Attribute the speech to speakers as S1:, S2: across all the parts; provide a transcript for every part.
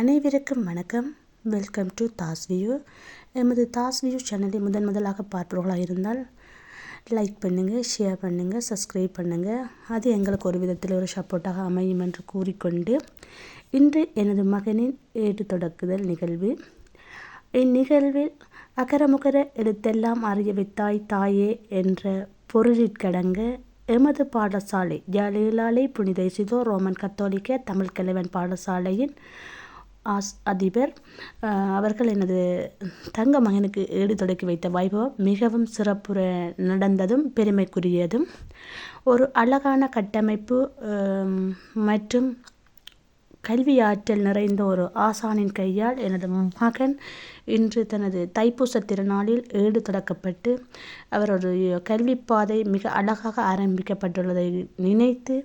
S1: அனைவருக்கும் வணக்கம். Welcome to Das view எமது தாஸ் வியூ சேனலை முதன் முதலாக பார்ப்பவர்களாக இருந்தால் லைக் பண்ணுங்கள் ஷேர் பண்ணுங்கள் சப்ஸ்கிரைப் பண்ணுங்கள் அது எங்களுக்கு ஒரு விதத்தில் ஒரு சப்போர்ட்டாக அமையும் என்று கூறிக்கொண்டு இன்று எனது மகனின் ஏடு தொடக்குதல் நிகழ்வு. இந்நிகழ்வில் அகரமுகர எழுத்தெல்லாம் அறிய வைத்தாய் தாயே என்ற பொருளிற்கடங்க எமது பாடசாலை ஜலீலாலை புனித சிதோ ரோமன் கத்தோலிக்க தமிழ் கிழவன் பாடசாலையின் ஆஸ் அதிபர். அவர்கள் எனது தங்க மகனுக்கு ஏடு தொடக்கி வைத்த வைபவம் மிகவும் சிறப்புற நடந்ததும் பெருமைக்குரியதும். ஒரு அழகான கட்டமைப்பு மற்றும் கல்வி ஆற்றல் நிறைந்த ஒரு ஆசானின் கையால் எனது மகன் இன்று தனது தைப்பூச திருநாளில் ஏடு தொடக்கப்பட்டு அவருடைய கல்வி பாதை மிக அழகாக ஆரம்பிக்கப்பட்டுள்ளதை நினைத்து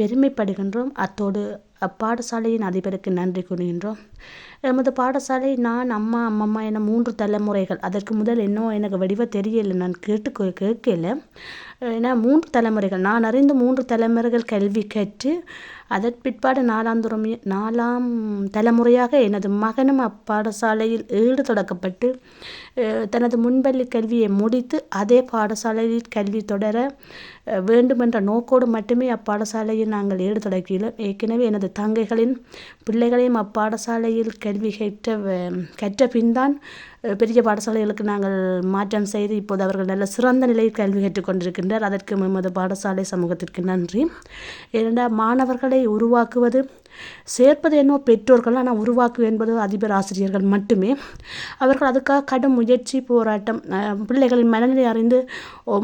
S1: பெருமைப்படுகின்றோம். அத்தோடு அப்பாடசாலையின் அதிபருக்கு நன்றி கூறுகின்றோம். எமது பாடசாலை நான் அம்மா அம்மம்மா என மூன்று தலைமுறைகள். அதற்கு முதல் இன்னும் எனக்கு வடிவ தெரியலை. நான் கேட்டு கேட்கல. ஏன்னா மூன்று தலைமுறைகள். நான் அறிந்த மூன்று தலைமுறைகள் கல்வி கற்று அதன் பிற்பாடு நாலாம் நாலாம் தலைமுறையாக எனது மகனும் அப்பாடசாலையில் ஈடு தொடக்கப்பட்டு தனது முன்பள்ளி கல்வியை முடித்து அதே பாடசாலையில் கல்வி தொடர வேண்டுமென்ற நோக்கோடு மட்டுமே அப்பாடசாலையில் நாங்கள் ஈடு தொடக்கியுள்ளோம். ஏற்கனவே எனது தங்கைகளின் பிள்ளைகளையும் பாடசாலையில் கல்வி கற்ற கற்ற பின்தான் பெரிய பாடசாலைகளுக்கு நாங்கள் மாற்றம் செய்து இப்போது அவர்கள் நல்ல சிறந்த நிலையில் கல்வி கற்றுக்கொண்டிருக்கின்றனர் அதற்கு எமது பாடசாலை சமூகத்திற்கு நன்றி. இரண்டாம் மாணவர்களை உருவாக்குவது சேர்ப்பது என்னோ பெற்றோர்கள் ஆனால் உருவாக்கு என்பது அதிபர் ஆசிரியர்கள் மட்டுமே. அவர்கள் அதுக்காக கடும் முயற்சி போராட்டம் பிள்ளைகளின் மனநிலை அறிந்து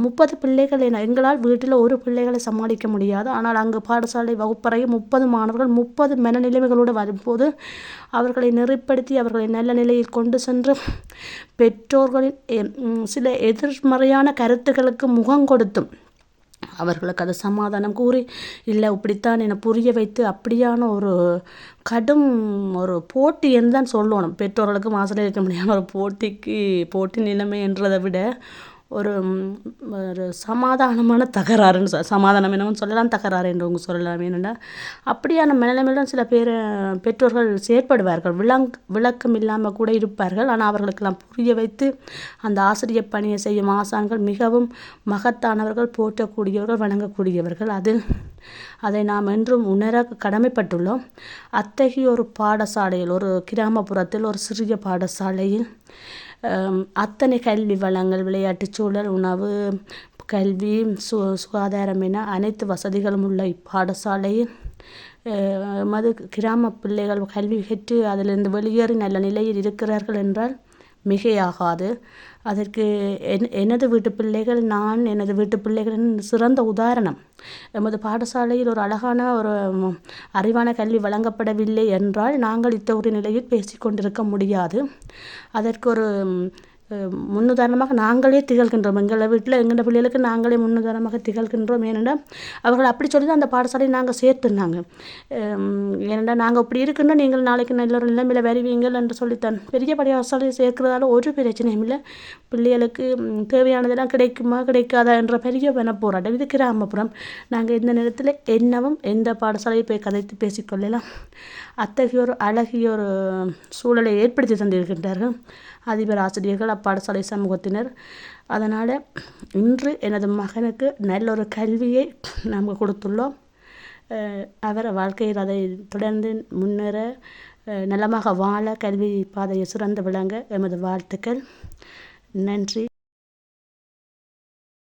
S1: முப்பது பிள்ளைகள் என எங்களால் வீட்டில் ஒரு பிள்ளைகளை சமாளிக்க முடியாது. ஆனால் அங்கு பாடசாலை வகுப்பறையில் முப்பது மாணவர்கள் முப்பது மனநிலைமைகளோடு வரும்போது அவர்களை நெறிப்படுத்தி அவர்களை நல்ல நிலையில் கொண்டு சென்று பெற்றோர்களின் சில எதிர்மறையான கருத்துக்களுக்கு முகம் கொடுத்தும். அவர்களுக்கு அதை சமாதானம் கூறி இல்லை இப்படித்தான் என்னை புரிய வைத்து அப்படியான ஒரு கடும் ஒரு போட்டி என்று தான் சொல்லணும். பெற்றோர்களுக்கும் ஆசிரியருக்கு முடியாமல் ஒரு போட்டிக்கு போட்டி நிலைமை என்றதை விட ஒரு ஒரு சமாதானமான தகராறுன்னு சொல் சமாதானம் என்னவும் சொல்லலாம் தகராறு என்றவங்க சொல்லலாம். ஏனென்றால் அப்படியான மனநிலைமையில் சில பேர் பெற்றோர்கள் செயற்படுவார்கள். விளங் விளக்கம் இல்லாமல் கூட இருப்பார்கள். ஆனால் அவர்களுக்கெல்லாம் புரிய வைத்து அந்த ஆசிரியர் பணியை செய்யும் ஆசான்கள் மிகவும் மகத்தானவர்கள் போற்றக்கூடியவர்கள் வணங்கக்கூடியவர்கள். அது அதை நாம் என்றும் உணர கடமைப்பட்டுள்ளோம். அத்தகைய ஒரு பாடசாலையில் ஒரு கிராமப்புறத்தில் ஒரு சிறிய பாடசாலையில் அத்தனை கல்வி வளங்கள் விளையாட்டுச் சூழல் உணவு கல்வி சு சுகாதாரம் என அனைத்து வசதிகளும் உள்ள இப்பாடசாலையில் மது கிராம பிள்ளைகள் கல்வி கற்று அதிலிருந்து வெளியேறி நல்ல நிலையில் இருக்கிறார்கள் என்றால் மிகையாகாது. அதற்கு என் எனது வீட்டு பிள்ளைகள் நான் எனது வீட்டு பிள்ளைகளின் சிறந்த உதாரணம். எமது பாடசாலையில் ஒரு அழகான ஒரு அறிவான கல்வி வழங்கப்படவில்லை என்றால் நாங்கள் இத்தகைய நிலையில் பேசிக்கொண்டிருக்க முடியாது. அதற்கு ஒரு முன்னுதாரணமாக நாங்களே திகழ்கின்றோம். எங்களை வீட்டில் எங்கள் பிள்ளைகளுக்கு நாங்களே முன்னுதாரணமாக திகழ்கின்றோம். ஏனென்றால் அவர்கள் அப்படி சொல்லி தான் அந்த பாடசாலையை நாங்கள் சேர்த்துனாங்க ஏனென்றால் நாங்கள் இப்படி இருக்கின்றோம். நீங்கள் நாளைக்கு நல்ல ஒரு நிலைமையில் வருவீங்கள் என்று சொல்லித்தான். பெரிய பாடசாலையை சேர்க்கிறதால ஒரு பிரச்சனையும் இல்லை. பிள்ளைகளுக்கு தேவையானதெல்லாம் கிடைக்குமா கிடைக்காதா என்ற பெரிய வன போராட்டம் இது கிராமப்புறம். நாங்கள் இந்த நேரத்தில் என்னவும் எந்த பாடசாலையை போய் கதைத்து பேசிக்கொள்ளலாம். அத்தகைய ஒரு அழகிய ஒரு சூழலை ஏற்படுத்தி தந்திருக்கின்றார்கள். அதிபர் ஆசிரியர்கள் பாடசாலை சமூகத்தினர். அதனால் இன்று எனது மகனுக்கு நல்ல ஒரு கல்வியை நாம் கொடுத்துள்ளோம். அவர் வாழ்க்கையில் அதை தொடர்ந்து முன்னேற நலமாக வாழ கல்வி பாதையை சிறந்து விளங்க எமது வாழ்த்துக்கள். நன்றி.